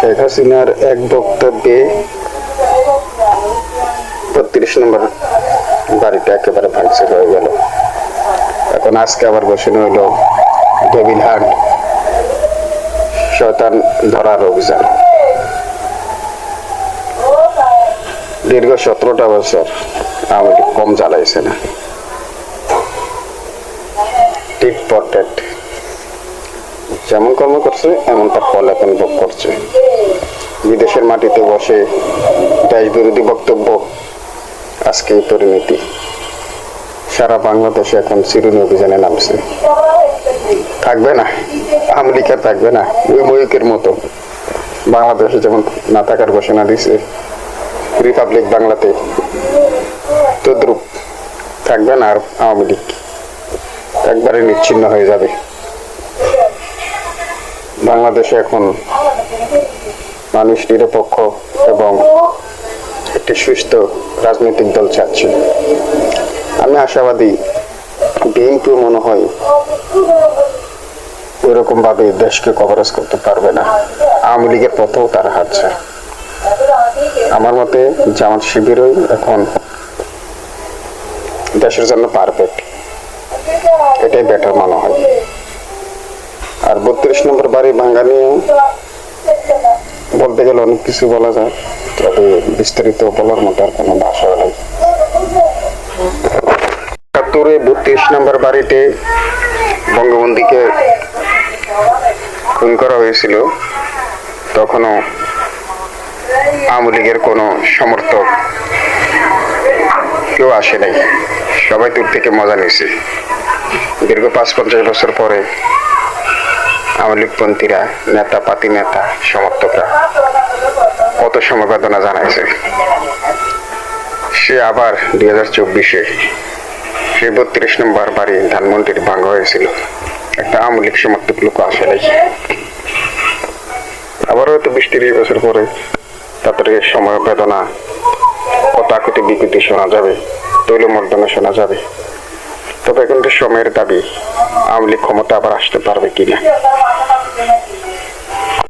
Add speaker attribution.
Speaker 1: শেখ হাসিনার এক বক্তব্যে বত্রিশ নম্বর বাড়িটা একেবারে ভাঙচুর হয়ে গেল এখন আজকে আবার বসে হইল ডেভিল হান্ট, শয়তান ধরার অভিযান দীর্ঘ সতেরোটা বছর আমাকে কম জ্বালাইছে না টিট ফর ট্যাট। যেমন কর্ম করছে এমন তার ফল এখন ভোগ করছে। বিদেশের মাটিতে বসে দেশ বিরোধী বক্তব্য আজকে এই পরিণতি। সারা বাংলাদেশে এখন চিরুনি অভিযানে নামছে। থাকবে না লীগ থাকবে না ওই ময়ূকের মতো। বাংলাদেশে যেমন না থাকার ঘোষণা দিছে, রিপাবলিক বাংলাতে তদ্রুপ থাকবে না আর আওয়ামী লীগ। একবারে নিচ্ছিন্ন হয়ে যাবে। বাংলাদেশে এখন মানুষ নিরপেক্ষ এবং একটি সুস্থ রাজনৈতিক দল চাচ্ছে। আমি আশাবাদী বিএনপি মনে হয় ওইরকম ভাবে দেশকে কভারেজ করতে পারবে না। আওয়ামী লীগের পথেও তারা হারছে আমার মতে জামাত শিবিরই এখন দেশের জন্য পারফেক্ট এটাই বেটার মনে হয়। আর বত্রিশ নম্বর বাড়ি ভাঙ্গা নিয়ে বলতে গেলে অনেক কিছু বলা যায়। তবে বিস্তারিত বলার মতো আর কোনো ভাষা নেই। একাত্তরে বত্রিশ নম্বর বাড়িতে বঙ্গবন্ধুকে খুন করা হয়েছিল। তখনও আওয়ামী লীগের কোনো সমর্থক কেউ আসে নাই। সবাই দূর থেকে মজা নিয়েছে। দীর্ঘ পাঁচ পঞ্চাশ বছর পরে আওয়ামী লীগপন্থীরা নেতা, পাতি নেতা, সমর্থকরা কত সমবেদনা জানাইছে। সে আবার দুই হাজার চব্বিশে সে বত্রিশ নম্বর বাড়ি ধানমন্ডির ভাঙ্গা হয়েছিল। একটা আওয়ামী লীগ সমর্থক লোক আসে আবারও হয়তো বিশ তিরিশ বছর পরে তাদের সময় বেদনা কত আকুতি বিকুতি শোনা যাবে তৈল মর্দনা শোনা যাবে। তবে কিন্তু সময়ের দাবি আওয়ামী লীগ ক্ষমতা আবার আসতে পারবে কিনা?